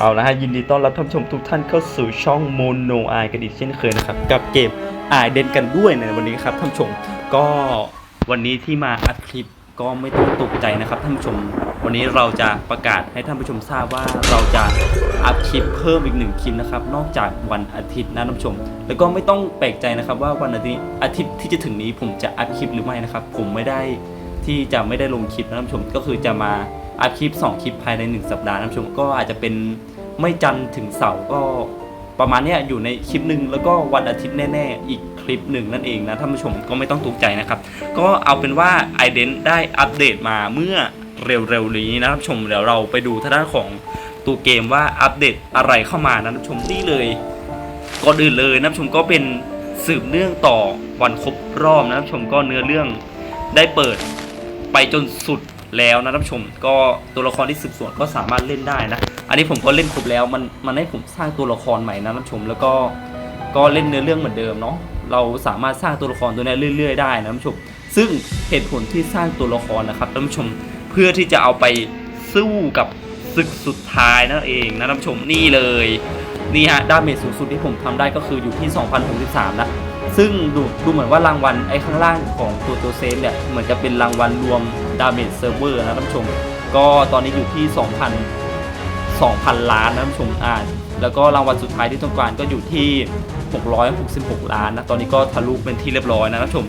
เอาละฮะยินดีต้อนรับท่านผู้ชมทุกท่านเข้าสู่ช่องโมโนไอกันอีกเช่นเคยนะครับ กับเกมไอเดนกันด้วยในวันนี้ครับท่านผู้ชมก็วันนี้ที่มาอัดคลิปก็ไม่ต้องตกใจนะครับท่านผู้ชม วันนี้เราจะประกาศให้ท่านผู้ชมทราบว่าเราจะอัพคลิปเพิ่มอีกหนึ่งคลิปนะครับนอกจากวันอาทิตย์นะท่านผู้ชม แล้วก็ไม่ต้องแปลกใจนะครับว่าวันอาทิตย์อาทิตย์ที่จะถึงนี้ผมจะอัพคลิปหรือไม่นะครับผมไม่ได้ที่จะไม่ได้ลงคลิปนะท่านผู้ชมก็คือจะมา อัพคลิป 2 คลิปภายใน 1 สัปดาห์นะชมก็อาจจะเป็นไม่จันทร์ถึงเสาร์ก็ประมาณนี้อยู่ในคลิปหนึ่งแล้วก็วันอาทิตย์แน่ๆ อีกคลิปหนึ่งนั่นเองนะท่านผู้ชมก็ไม่ต้องตกใจนะครับ ก็เอาเป็นว่า i d e n ได้อัปเดตมาเมื่อเร็วๆนี้นะครับชมเดี๋ยวเราไปดูทางด้านของตัวเกมว่าอัปเดตอะไรเข้ามานะท่านผู้ชมนี่เลยก่อนอื่นเลยนะท่านผู้ชมก็เป็นสืบเนื่องต่อวันครบรอบนะท่านผู้ชมก็เนื้อเรื่องได้เปิดไปจนสุด แล้วนะท่านผู้ชมก็ตัวละครที่สืบสวนก็สามารถเล่นได้นะ อันนี้ผมก็เล่นครบแล้วมันมันให้ผมสร้างตัวละครใหม่นะท่านผู้ชมแล้วก็ก็เล่นเนื้อเรื่องเหมือนเดิมเนาะเราสามารถสร้างตัวละครตัวนี้เรื่อย ๆ ได้นะท่านผู้ชม ซึ่งเหตุผลที่สร้างตัวละครนะครับท่านผู้ชมเพื่อที่จะเอาไปสู้กับศึกสุดท้ายนั่นเองนะท่านผู้ชมนี่เลยนี่ฮะดาเมจสูงสุดที่ผมทำได้ก็คืออยู่ที่ 2063 นะ ซึ่งดูดูเหมือนว่ารางวัลไอ้ข้างล่างของตัวตัวเซฟเนี่ยเหมือนจะเป็นรางวัลรวม ดาเมจเซิร์ฟเวอร์นะท่านผู้ชม ก็ตอนนี้อยู่ที่ 2,000 2,000 ล้านนะท่านผู้ชมอ่าน แล้วก็รางวัลสุดท้ายที่ต้องการก็อยู่ที่ 666 ล้านนะ ตอนนี้ก็ทะลุเป็นที่เรียบร้อยนะท่านผู้ชม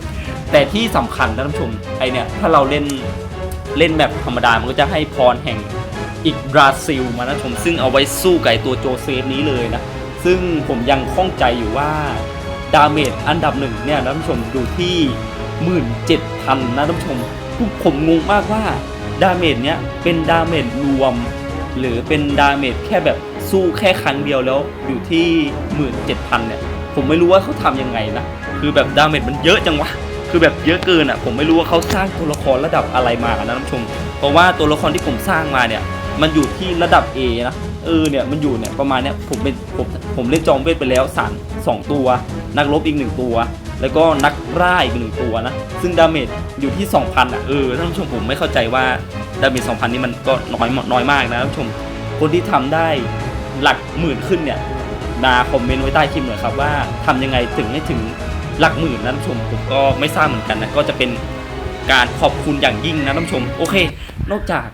แต่ที่สำคัญนะท่านผู้ชม ไอเนี่ย ถ้าเราเล่น เล่นแบบธรรมดา มันก็จะให้พรแห่งอีกบราซิลมานะท่านผู้ชม ซึ่งเอาไว้สู้กับไอ้ตัวโจเซฟนี้เลยนะ ซึ่งผมยังข้องใจอยู่ว่าดาเมจอันดับหนึ่งเนี่ยนะท่านผู้ชมดูที่ 17,000นะท่านผู้ชม ผมงงมากว่าดาเมจเนี้ยเป็นดาเมจรวม หรือเป็นดาเมจแค่แบบสู้แค่ครั้งเดียวแล้วอยู่ที่17,000เนี่ย ผมไม่รู้ว่าเขาทำยังไงนะ คือแบบดาเมจมันเยอะจังวะ คือแบบเยอะเกินอะ ผมไม่รู้ว่าเขาสร้างตัวละครระดับอะไรมานะท่านผู้ชม เพราะว่าตัวละครที่ผมสร้างมาเนี่ย มันอยู่ที่ระดับ A นะ เออเนี่ยมันอยู่เนี่ยประมาณเนี้ยผมเป็นผมผมเล่นจอมเวทไปแล้วสามสองตัว นักรบอีกหนึ่งตัว แล้วก็นักร่าอีกหนึ่งตัวนะ ซึ่งดาเมจอยู่ที่ 2,000อะเออท่านผู้ชมผมไม่เข้าใจว่าดาเมจ2,000 นี่มันก็น้อยน้อยมากนะท่านผู้ชมคนที่ทำได้หลักหมื่นขึ้นเนี่ยมาคอมเมนต์ไว้ใต้คลิปหน่อยครับว่าทำยังไงถึงให้ถึงหลักหมื่นนะท่านผู้ชมผมก็ไม่ทราบเหมือนกันนะก็จะเป็นการขอบคุณอย่างยิ่งนะท่านผู้ชมโอเค นอกจาก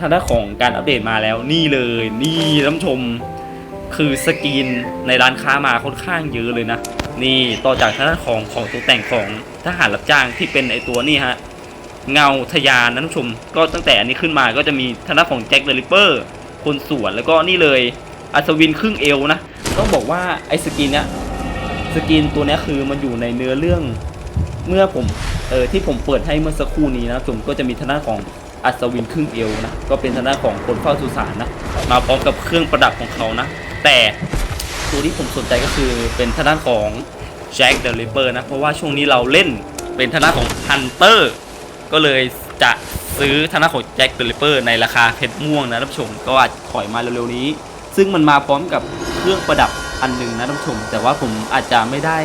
ทางด้านของการอัปเดตมาแล้วนี่เลยนี่ท่านชมคือสกรีนในร้านค้ามาค่อนข้างเยอะเลยนะ นี่ต่อจากทางด้านของของตกแต่งของทหารรับจ้างที่เป็นไอตัวนี่ฮะเงาทะยานนะท่านชม ก็ตั้งแต่อันนี้ขึ้นมาก็จะมีทางด้านของแจ็คเดลิเปอร์คนสวนแล้วก็นี่เลยอัศวินครึ่งเอวนะต้องบอกว่าไอสกินเนี้ยสกินตัวนี้คือมันอยู่ในเนื้อเรื่องเมื่อผมเออที่ผมเปิดให้เมื่อสักครู่นี้นะผมก็จะมีทางด้านของ อัศวินครึ่งเอวนะ ก็เป็นทางด้านของคนเฝ้าสุสานนะ มาพร้อมกับเครื่องประดับของเขานะ แต่ตัวที่ผมสนใจก็คือเป็นทางด้านของแจ็คเดลิเปอร์นะ เพราะว่าช่วงนี้เราเล่นเป็นทางด้านของฮันเตอร์ก็เลยจะซื้อทางด้านของแจ็คเดลิเปอร์ในราคาเพชรม่วงนะท่านผู้ชมก็อาจถอยมาเร็วๆนี้ ซึ่งมันมาพร้อมกับเครื่องประดับอันหนึ่งนะท่านผู้ชม แต่ว่าผมอาจจะไม่ได้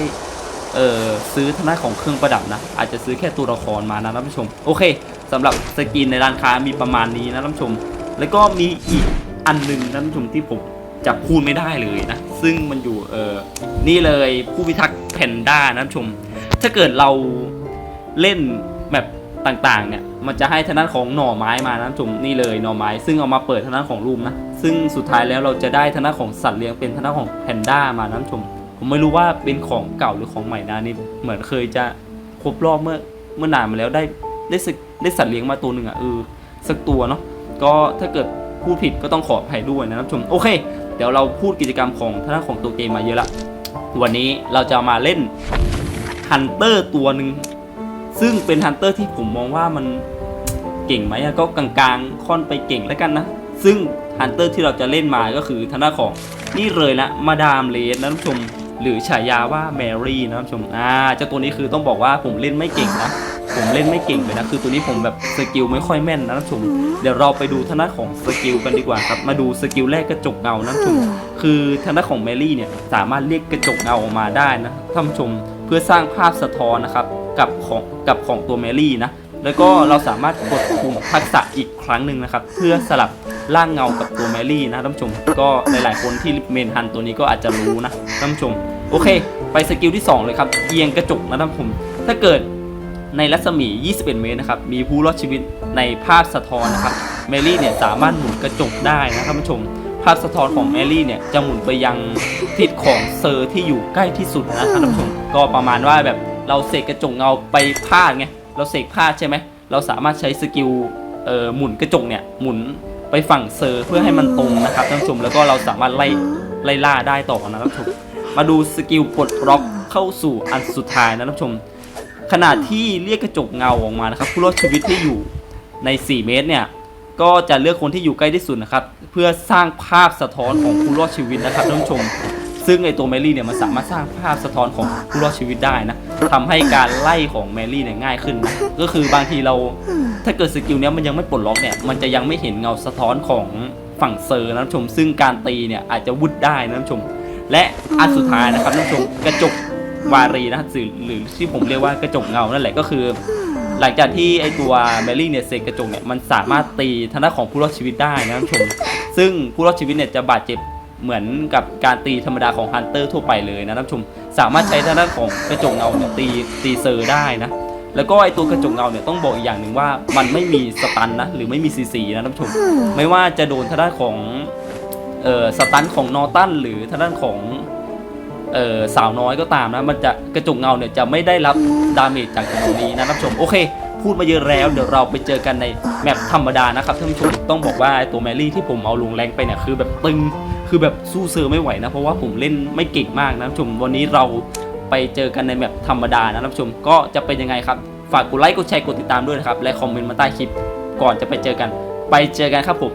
เออซื้อทางด้านของเครื่องประดับนะ อาจจะซื้อแค่ตัวละครมานะท่านผู้ชม โอเค สำหรับสกินในร้านค้ามีประมาณนี้นะท่านผู้ชม แล้วก็มีอีกอันหนึ่งนะท่านผู้ชมที่ผมจะพูดไม่ได้เลยนะ ซึ่งมันอยู่เออนี่เลยผู้พิทักษ์แพนด้านะท่านผู้ชม ถ้าเกิดเราเล่นแบบต่างๆ เนี่ยมันจะให้ทางด้านของหน่อไม้มานะจุ่มนี่เลยหน่อไม้ ซึ่งเอามาเปิดทางด้านของรูมนะซึ่งสุดท้ายแล้วเราจะได้ทางด้านของสัตว์เลี้ยงเป็นทางด้านของแพนด้ามานะชมผมไม่รู้ว่าเป็นของเก่าหรือของใหม่นะนี่เหมือนเคยจะครบรอบเมื่อเมื่อนานมาแล้วได้ ได้สักได้สัตว์เลี้ยงมาตัวหนึ่งอะเออสักตัวเนาะก็ถ้าเกิดพูดผิดก็ต้องขออภัยด้วยนะครับชมโอเค เดี๋ยวเราพูดกิจกรรมของทาน้านของตัวเกมมาเยอะละวันนี้เราจะมาเล่นฮันเตอร์ตัวหนึ่งซึ่งเป็นฮันเตอร์ที่ผมมองว่ามันเก่งไหมก็กลางๆค่อนไปเก่งแล้วกันนะ ซึ่งฮันเตอร์ที่เราจะเล่นมาก็คือทาน้านของนี่เลยนะมาดามเลสนะท่านผู้ชมหรือฉายาว่าแมรี่นะท่านผู้ชมอ่าเจ้าตัวนี้คือต้องบอกว่าผมเล่นไม่เก่งนะ ผมเล่นไม่เก่งเลยนะคือตัวนี้ผมแบบสกิลไม่ค่อยแม่นนะท่านผู้ชมเดี๋ยวเราไปดูทางด้านของสกิลกันดีกว่าครับ มาดูสกิลแรกกระจกเงานะท่านผู้ชมคือทางด้านของแมรี่เนี่ยสามารถเรียกกระจกเงาออกมาได้นะท่านผู้ชมเพื่อสร้างภาพสะท้อนนะครับกับของกับของตัวแมรี่นะแล้วก็เราสามารถกดปุ่มทักษะอีกครั้งหนึ่งนะครับเพื่อสลับร่างเงากับตัวแมรี่นะท่านผู้ชม ก็หลายๆคนที่เมนฮันตัวนี้ก็อาจจะรู้นะท่านผู้ชม โอเค ไปสกิลที่ 2 เลยครับเอียงกระจกนะท่านผู้ชม ถ้าเกิด ในรัศมี 21 เมตรนะครับ มีผู้รอดชีวิตในภาพสะท้อนนะครับ แมรี่เนี่ยสามารถหมุนกระจกได้นะท่านผู้ชม ภาพสะท้อนของแมรี่เนี่ยจะหมุนไปยังทิศของเซอร์ที่อยู่ใกล้ที่สุดนะท่านผู้ชม ก็ประมาณว่าแบบเราเสกกระจกเงาไปพลาดไง เราเสกพลาดใช่ไหม เราสามารถใช้สกิลเอ่อหมุนกระจกเนี่ยหมุนไปฝั่งเซอร์เพื่อให้มันตรงนะครับท่านผู้ชม แล้วก็เราสามารถไล่ไล่ล่าได้ต่อนะท่านผู้ชม มาดูสกิลปลดล็อกเข้าสู่อันสุดท้ายนะท่านผู้ชม ขนาดที่เรียกกระจกเงาออกมานะครับผู้รอดชีวิตที่อยู่ใน 4 เมตรเนี่ยก็จะเลือกคนที่อยู่ใกล้ที่สุดนะครับ เพื่อสร้างภาพสะท้อนของผู้รอดชีวิตนะครับท่านผู้ชม ซึ่งไอตัวแมรี่เนี่ยมันสามารถสร้างภาพสะท้อนของผู้รอดชีวิตได้นะทำให้การไล่ของแมรี่เนี่ยง่ายขึ้นนะก็คือบางทีเราถ้าเกิดสกิลเนี้ยมันยังไม่ปลดล็อกเนี่ยมันจะยังไม่เห็นเงาสะท้อนของฝั่งเซอร์นะท่านผู้ชม ซึ่งการตีเนี่ยอาจจะวุดได้นะท่านผู้ชม และอันสุดท้ายนะครับท่านผู้ชมกระจก วารีนะหรือหรือที่ผมเรียกว่ากระจกเงานั่นแหละก็คือ หลังจากที่ไอตัวแมรี่เนี่ยเสกกระจกเนี่ยมันสามารถตีทางด้านของผู้รอดชีวิตได้นะท่านผู้ชม ซึ่งผู้รอดชีวิตเนี่ยจะบาดเจ็บเหมือนกับการตีธรรมดาของฮันเตอร์ทั่วไปเลยนะท่านผู้ชม สามารถใช้ทางด้านของกระจกเงาเนี่ยตีตีเซอร์ได้นะแล้วก็ไอตัวกระจกเงาเนี่ยต้องบอกอีกอย่างหนึ่งว่ามันไม่มีสตันนะหรือไม่มีซีซีนะท่านผู้ชม ไม่ว่าจะโดนทางด้านของเอ่อสตันของนอตันหรือทางด้านของ เอ่อสาวน้อยก็ตามนะมันจะกระจกเงาเนี่ยจะไม่ได้รับดาเมจจากตรงนี้นะท่านผู้ชมโอเค พูดมาเยอะแล้วเดี๋ยวเราไปเจอกันในแมปธรรมดานะครับท่านผู้ชมต้องบอกว่าตัวแมรี่ที่ผมเอาลงแรงไปเนี่ยคือแบบตึงคือแบบสู้เซอร์ไม่ไหวนะเพราะว่าผมเล่นไม่เก่งมากนะท่านผู้ชมวันนี้เราไปเจอกันในแมปธรรมดานะท่านผู้ชมก็จะเป็นยังไงครับฝากกดไลค์กดแชร์กดติดตามด้วยนะครับและคอมเมนต์มาใต้คลิปก่อนจะไปเจอกัน ไปเจอกันครับผม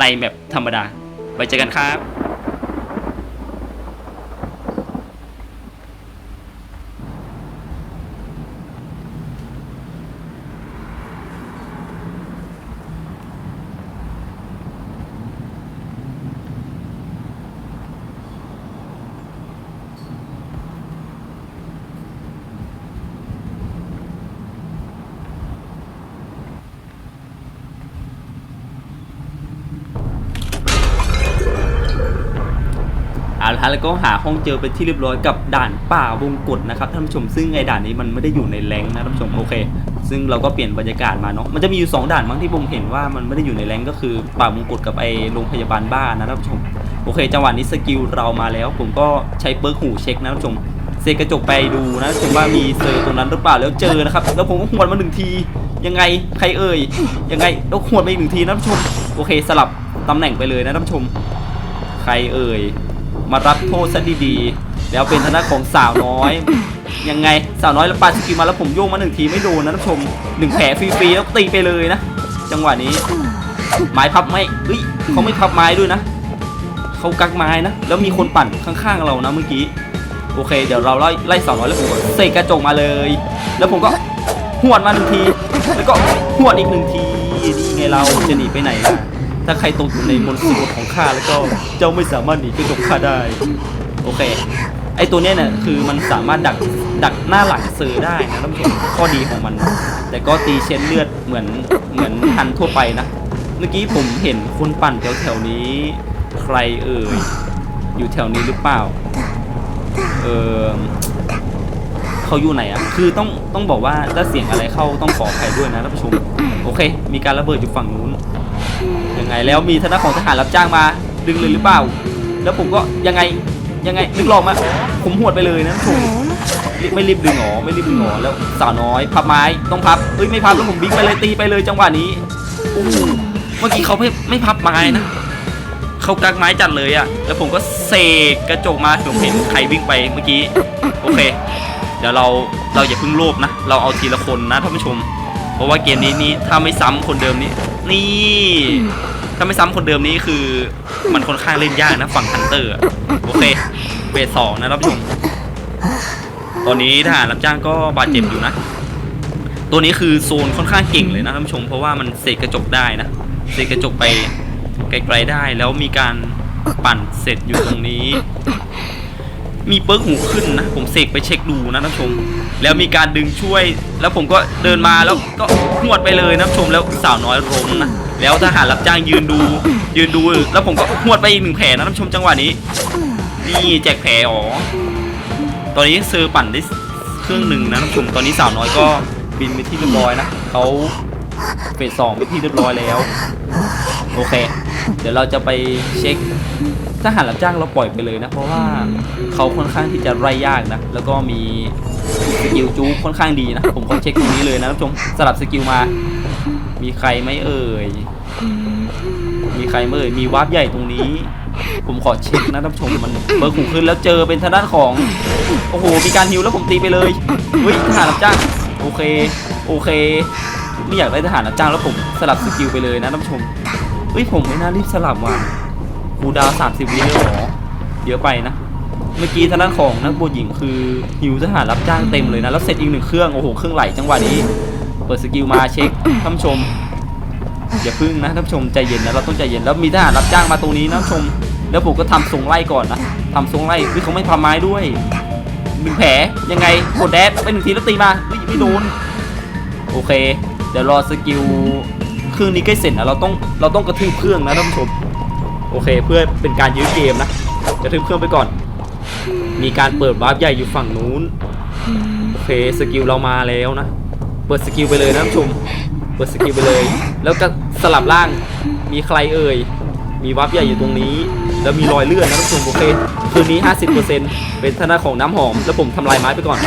ในแมปธรรมดา ไปเจอกันครับ เอาละแล้วก็หาห้องเจอเป็นที่เรียบร้อยกับด่านป่าวงกฏนะครับท่านผู้ชมซึ่งไอ้ด่านนี้มันไม่ได้อยู่ในแรงนะท่านผู้ชมโอเค ซึ่งเราก็เปลี่ยนบรรยากาศมาเนาะมันจะมีอยู่สองด่านมั้งที่ผมเห็นว่ามันไม่ได้อยู่ในแรงก็คือป่าวงกฏกับไอ้โรงพยาบาลบ้านนะท่านผู้ชมโอเค จังหวะนี้สกิลเรามาแล้ว ผมก็ใช้เปิร์กหูเช็คนะท่านผู้ชมเซกระจกไปดูนะท่านผู้ชมว่ามีเซอร์ตรงนั้นหรือเปล่าแล้วเจอนะครับแล้วผมก็หวดมาหนึ่งที ยังไงใครเอ่ยยังไงแล้วหวดไปอีกหนึ่งทีนะท่านผู้ชมโอเค สลับตำแหน่งไปเลยนะท่านผู้ชม ใครเอ่ย มารับโทษซะดีๆ แล้วเป็นทางด้าของสาวน้อย ยังไงสาวน้อยแล้วปาสกิลมาแล้วผมโยงมาหนึ่งทีไม่โดนนะท่านผู้ชมหนึ่งแผลฟรีๆแล้วตีไปเลยนะ จังหวะนี้ ไม้พับไม่เฮ้ยเขาไม่พับไม้ด้วยนะเขากักไม้นะ แล้วมีคนปั่นข้างๆเรานะเมื่อกี้ โอเค เดี๋ยวเราไล่ไล่สาวน้อยแล้วผมเสกกระจกมาเลย แล้วผมก็หวดมาหนึ่งที แล้วก็หวดอีกหนึ่งทีนี่ไงเราจะหนีไปไหนล่ะ ถ้าใครตกอยู่ในมนต์สวดของข้าแล้วก็เจ้าไม่สามารถหนีกระจกข้าได้ โอเค ไอตัวเนี้ยเนี่ยคือมันสามารถดักดักหน้าหลังเซอร์ได้นะท่านผู้ชมข้อดีของมัน แต่ก็ตีเช็ดเลือดเหมือนเหมือนทันทั่วไปนะ เมื่อกี้ผมเห็นคนปั่นแถวแถวๆนี้ ใครเอ่ยอยู่แถวนี้หรือเปล่า เออเขาอยู่ไหนอะ คือต้องต้องบอกว่าถ้าเสียงอะไรเข้าต้องขออภัยด้วยนะท่านผู้ชม โอเค มีการระเบิดอยู่ฝั่งนู้น ยังไงแล้วมีทนาของทหารรับจ้างมาดึงเลยหรือเปล่า แล้วผมก็ยังไงยังไงดึงหลอกมาผมหวดไปเลยนะผมไม่รีบดึงหรอไม่รีบดึงหรอแล้วสาวน้อยพับไม้ต้องพับเอ้ยไม่พับแล้วผมบิ๊กไปเลยตีไปเลยจังหวะนี้โอ้เมื่อกี้เขาไม่ไม่พับไม้นะเขากักไม้จัดเลยอะแล้วผมก็เสกกระจกมาผมเห็นใครวิ่งไปเมื่อกี้โอเค เดี๋ยวเราเราอย่าเพิ่งโลภนะ เราเอาทีละคนนะท่านผู้ชม เพราะว่าเกมนี้นี่ถ้าไม่ซ้ำคนเดิมนี้นี่ ถ้าไม่ซ้ำคนเดิมนี้คือ มันค่อนข้างเล่นยากนะฝั่งฮันเตอร์โอเคเบสสองนะท่านผู้ชมตอนนี้ทหารรับจ้างก็บาดเจ็บอยู่นะ ตัวนี้คือโซนค่อนข้างเก่งเลยนะท่านผู้ชม เพราะว่ามันเสกกระจกได้นะเสกกระจกไปไกลๆได้ แล้วมีการปั่นเสร็จอยู่ตรงนี้ มีเปิร์กหูขึ้นนะผมเสกไปเช็คดูนะท่านผู้ชม แล้วมีการดึงช่วย แล้วผมก็เดินมาแล้วก็หวดไปเลยนะท่านผู้ชมแล้วสาวน้อยล้มนะ แล้วทหารรับจ้างยืนดู ยืนดู แล้วผมก็หวดไปอีกหนึ่งแผลนะท่านผู้ชมจังหวะนี้ นี่แจกแผลอ๋อ ตอนนี้ซื้อปั่นได้เครื่องหนึ่งนะท่านผู้ชม ตอนนี้สาวน้อยก็บินไปที่เรียบร้อยนะเขาเฟสสองไปที่เรียบร้อยแล้ว โอเค เดี๋ยวเราจะไปเช็คทหารรับจ้างเราปล่อยไปเลยนะ เพราะว่าเขาค่อนข้างที่จะไล่ยากนะ แล้วก็มีสกิลจู๊ค่อนข้างดีนะ ผมขอเช็คตรงนี้เลยนะท่านผู้ชมสลับสกิลมา มีใครไหมเอ่ย มีใครไหมเอ่ย มีวาร์ปใหญ่ตรงนี้ ผมขอเช็คนะท่านผู้ชมมันเบอร์ขู่ขึ้นแล้วเจอเป็นทางด้านของ โอ้โห มีการฮิวแล้วผมตีไปเลย เฮ้ยทหารรับจ้าง โอเค โอเค ไม่อยากได้ทหารรับจ้างแล้วผมสลับสกิลไปเลยนะท่านผู้ชม เฮ้ยผมไม่น่ารีบสลับว่ะคูลดาวสามสิบวิเลยเหรอเยอะไปนะ เมื่อกี้ทางด้านของนักบวชหญิงคือฮิวทหารรับจ้างเต็มเลยนะ แล้วเสร็จอีกหนึ่งเครื่อง โอ้โห เครื่องไหลจังหวะนี้ เปิดสกิลมาเช็คท่านชมอย่าพึ่งนะท่านชมใจเย็นนะเราต้องใจเย็นแล้วมีทหารรับจ้างมาตรงนี้นะท่านชม แล้วผมก็ทำทรงไล่ก่อนนะทำทรงไล่เฮ้ยเขาไม่พาไม้ด้วยหนึ่งแผลยังไงกดแดดไปหนึ่งทีแล้วตีมาไม่โดนโอเคเดี๋ยวรอสกิลเครื่องนี้ใกล้เสร็จนะเราต้องเราต้องกระทืบเครื่องนะท่านผู้ชมโอเคเพื่อเป็นการยื้อเกมนะกระทืบเครื่องไปก่อน มีการเปิดวาร์ปใหญ่อยู่ฝั่งนู้นโอเคสกิลเรามาแล้วนะ เปิดสกิลไปเลยนะท่านผู้ชม เปิดสกิลไปเลย แล้วก็สลับล่าง มีใครเอ่ย มีวาร์ปใหญ่อยู่ตรงนี้ แล้วมีรอยเลื่อนนะท่านผู้ชมโอเคคืนนี้ 50%เป็นธนาของน้ำหอม แล้วผมทำลายไม้ไปก่อน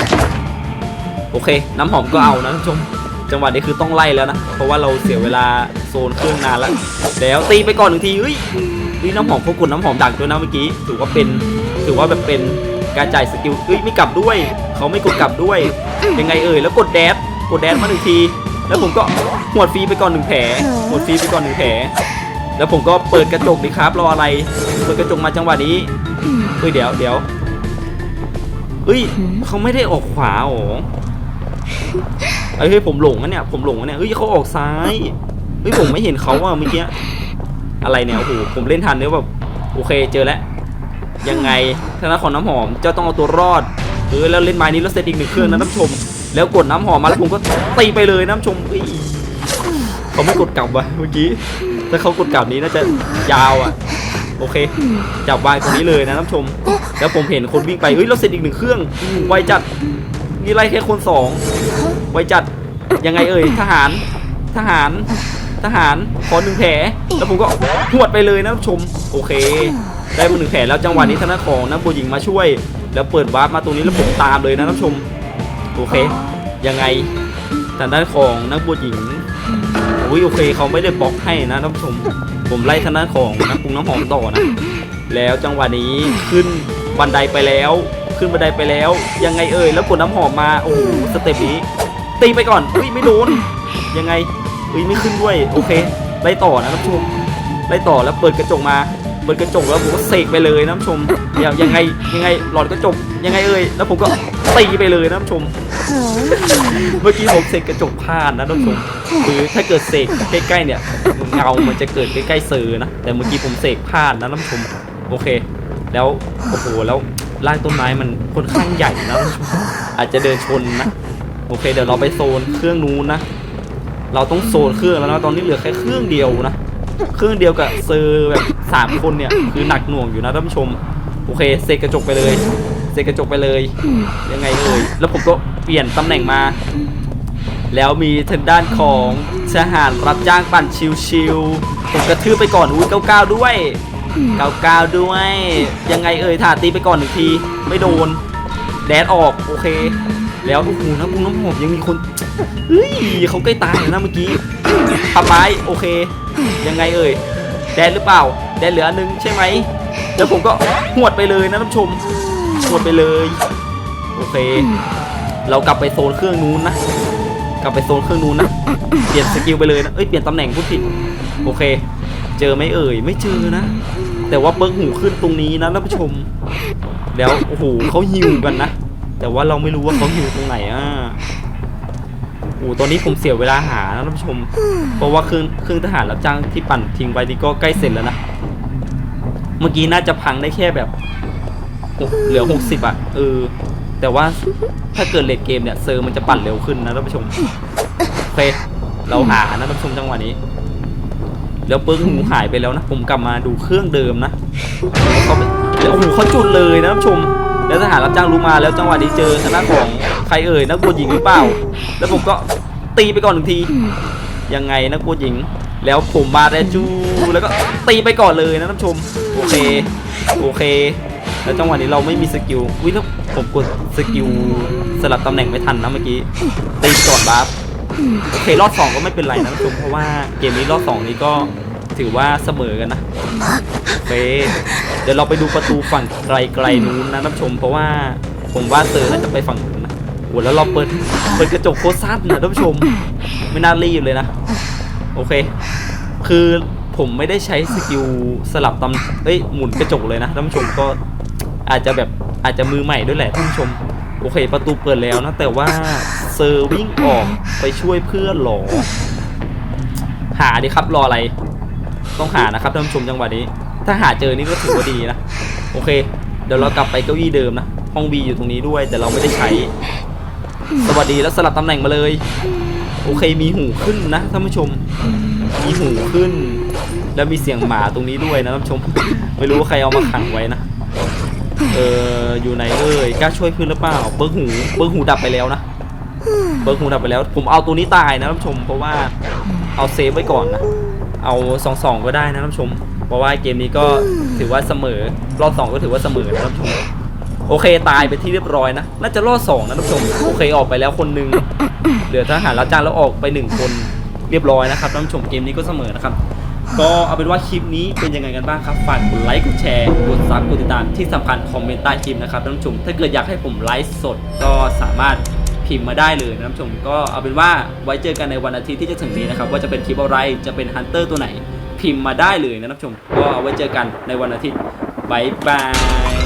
โอเค น้ำหอมก็เอานะท่านผู้ชม จังหวะนี้คือต้องไล่แล้วนะ เพราะว่าเราเสียเวลาโซนเครื่องนานแล้ว แล้วตีไปก่อนหนึ่งทีเฮ้ยนี่น้ำหอมเขากดน้ำหอมดักด้วยนะเมื่อกี้ ถือว่าเป็น ถือว่าแบบเป็นการจ่ายสกิลเอ้ยไม่กลับด้วย เขาไม่กดกลับด้วย ยังไงเอ่ย แล้วกดแดด กดแดดมาหนึ่งที แล้วผมก็หวดฟรีไปก่อนหนึ่งแผลหวดฟรีไปก่อนหนึ่งแผลแล้วผมก็เปิดกระจกดีครับรออะไร เปิดกระจกมาจังหวะนี้เฮ้ยเดี๋ยวเดี๋ยวเฮ้ยเขาไม่ได้ออกขวาหรอเอ้เฮ้ยผมหลงนะเนี่ย ผมหลงนะเนี่ยเฮ้ยเขาออกซ้ายเฮ้ยผมไม่เห็นเขาอะเมื่อกี้อะไรเนี่ยโอ้โหผมเล่นทันเนี่ยแบบโอเคเจอแล้วยังไงธนาขอน้ำหอมเจ้าต้องเอาตัวรอดเออแล้วเล่นไม้นี้แล้วเซตอีกหนึ่งเครื่องนะน้ำชม แล้วกดน้ำหอมมาแล้วผมก็ตีไปเลยน้ำชมเขาไม่กดกลับวะเมื่อกี้ถ้าเขากดกลับนี้น่าจะยาวอะโอเค จับวางตรงนี้เลยนะท่านผู้ชม แล้วผมเห็นคนวิ่งไปเฮ้ยเราเสร็จอีกหนึ่งเครื่องไวจัดนี่ไล่แค่คนสองไวจัดยังไงเอ่ยทหารทหารทหารขอหนึ่งแผลแล้วผมก็หวดไปเลยนะท่านชม โอเค ได้มาหนึ่งแผลแล้วจังหวะนี้ธนาของนักบัวหญิงมาช่วย แล้วเปิดวาร์ปมาตรงนี้แล้วผมตามเลยนะท่านผู้ชม โอเค ยังไงทางด้านของนักบัวหญิงอุ้ยโอเคเขาไม่ได้บล็อกให้นะท่านผู้ชมผมไล่ทางด้านของนักปรุงน้ำหอมต่อนะแล้วจังหวะนี้ขึ้นบันไดไปแล้ว ขึ้นบันไดไปแล้ว ยังไงเอ่ยแล้วกดน้ำหอมมาโอ้โหสเต็ปนี้ตีไปก่อนอุ้ยไม่โดนยังไงอุ้ยไม่ขึ้นด้วยโอเคไล่ต่อนะท่านผู้ชมไล่ต่อแล้วเปิดกระจกมาเปิดกระจกแล้วผมก็เสกไปเลยนะท่านผู้ชมยังยังไงยังไงหลอดกระจกยังไงเอ่ยแล้วผมก็ตีไปเลยนะท่านผู้ชม เมื่อกี้ผมเสกกระจกพลาดนะท่านผู้ชมคือถ้าเกิดเสกใกล้ๆเนี่ยเงามันจะเกิดใกล้ๆเซอร์นะแต่เมื่อกี้ผมเสกพลาดนะท่านผู้ชมโอเค แล้วโอ้โหแล้วรากต้นไม้มันค่อนข้างใหญ่นะท่านผู้ชมอาจจะเดินชนนะโอเค เดี๋ยวเราไปโซนเครื่องนู้นนะเราต้องโซนเครื่องแล้วนะตอนนี้เหลือแค่เครื่องเดียวนะเครื่องเดียวกับเซอร์แบบสามคนเนี่ยคือหนักหน่วงอยู่นะท่านผู้ชม โอเคเสกกระจกไปเลย เสกกระจกไปเลย ยังไงเอ่ยแล้วผมก็เปลี่ยนตำแหน่งมา แล้วมีทางด้านของทหารรับจ้างปั่นชิวๆผมกระทืบไปก่อนอุ้ยเก้าด้วยเก้าเกาด้วย ยังไงเอ่ยถาตีไปก่อนหนึ่งที ไม่โดน แดดออกโอเค แล้วโอ้โหน้ำพุน้ำหอมยังมีคนเฮ้ยเขาใกล้ตายแล้วนะเมื่อกี้ทำไม้โอเค ยังไงเอ่ยแดดหรือเปล่า แดดเหลืออันนึงใช่ไหมแล้วผมก็หวดไปเลยนะท่านผู้ชม หวดไปเลย โอเค เรากลับไปโซนเครื่องนู้นนะ กลับไปโซนเครื่องนู้นนะ เปลี่ยนสกิลไปเลยนะ เอ้ย เปลี่ยนตำแหน่งพูดผิด โอเค เจอไหมเอ่ย ไม่เจอนะ แต่ว่าเบิ้งหูขึ้นตรงนี้นะท่านผู้ชม แล้ว โอ้โหเขาฮิวกันนะ แต่ว่าเราไม่รู้ว่าเขาฮิวตรงไหนอะโอ้ตอนนี้ผมเสียเวลาหานะท่านผู้ชม เพราะว่าเครื่องเครื่องทหารรับจ้างที่ปั่นทิ้งไว้นี่ก็ใกล้เสร็จแล้วนะ เมื่อกี้น่าจะพังได้แค่แบบ เหลือหกสิบอะเออแต่ว่าถ้าเกิดเลดเกมเนี่ยเซอร์มันจะปั่นเร็วขึ้นนะท่านผู้ชมโอเคเราหานะท่านผู้ชมจังหวะนี้ แล้วเปิ้งหูหายไปแล้วนะ ผมกลับมาดูเครื่องเดิมนะเขาไปแล้วโอ้เขาจุดเลยนะท่านผู้ชม แล้วทหารรับจ้างรู้มาแล้วจังหวะนี้เจอทางด้านของใครเอ่ยนักบวชหญิงหรือเปล่า แล้วผมก็ตีไปก่อนหนึ่งที ยังไงนักบวชหญิง แล้วผมมาแรจูแล้วก็ตีไปก่อนเลยนะท่านผู้ชม โอเค โอเค แล้วจังหวะนี้เราไม่มีสกิลวิแล้วผมกดสกิลสลับตำแหน่งไม่ทันนะเมื่อกี้ตีก่อนบัฟโอเครอบสองก็ไม่เป็นไรนะท่านผู้ชมเพราะว่าเกมนี้รอบสองนี้ก็ถือว่าเสมอกันนะเคเดี๋ยวเราไปดูประตูฝั่งไกลๆนู้นนะท่านชม เพราะว่าผมว่าเซอร์น่าจะไปฝั่งนู้นนะโอ้แล้วเราเปิดเปิดกระจกโคตรสั้นนะท่านชม ไม่น่ารีบเลยนะ โอเค คือผมไม่ได้ใช้สกิลสลับตำเอ้ยหมุนกระจกเลยนะท่านชมก็ อาจจะแบบอาจจะมือใหม่ด้วยแหละท่านผู้ชม โอเค ประตูเปิดแล้วนะ แต่ว่าเซอร์วิ่งออกไปช่วยเพื่อนหรอ หาดิครับรออะไร ต้องหานะครับท่านผู้ชมจังหวะนี้ ถ้าหาเจอนี่ก็ถือว่าดีนะ โอเค เดี๋ยวเรากลับไปเก้าอี้เดิมนะ ห้องบีอยู่ตรงนี้ด้วย แต่เราไม่ได้ใช้ สวัสดีแล้วสลับตำแหน่งมาเลย โอเคมีหูขึ้นนะท่านผู้ชม มีหูขึ้น แล้วมีเสียงหมาตรงนี้ด้วยนะท่านผู้ชม ไม่รู้ว่าใครเอามาขังไว้นะ เอออยู่ไหนเอ่ยกล้าช่วยเพื่อนหรือเปล่าเบิ้งหูเบิ้งหูดับไปแล้วนะเบิ้งหูดับไปแล้ว ผมเอาตัวนี้ตายนะท่านผู้ชม เพราะว่าเอาเซฟไว้ก่อนนะเอาสองสองก็ได้นะท่านผู้ชม เพราะว่าเกมนี้ก็ถือว่าเสมอรอบสองก็ถือว่าเสมอนะท่านผู้ชมโอเคตายไปที่เรียบร้อยนะน่าจะรอดสองนะท่านผู้ชมโอเคออกไปแล้วคนหนึ่งเหลือทหารรับจ้างแล้วออกไปหนึ่งคนเรียบร้อยนะครับท่านผู้ชมเกมนี้ก็เสมอนะครับ ก็เอาเป็นว่าคลิปนี้เป็นยังไงกันบ้างครับ ฝากกดไลค์ กดแชร์ กดซับกดติดตาม ที่สำคัญคอมเมนต์ใต้คลิปนะครับท่านผู้ชม ถ้าเกิดอยากให้ผมไลฟ์สดก็สามารถพิมพ์มาได้เลยนะท่านผู้ชม ก็เอาเป็นว่าไว้เจอกันในวันอาทิตย์ที่จะถึงนี้นะครับ ว่าจะเป็นคลิปอะไร จะเป็นฮันเตอร์ตัวไหน พิมพ์มาได้เลยนะท่านผู้ชม ก็เอาไว้เจอกันในวันอาทิตย์บายบาย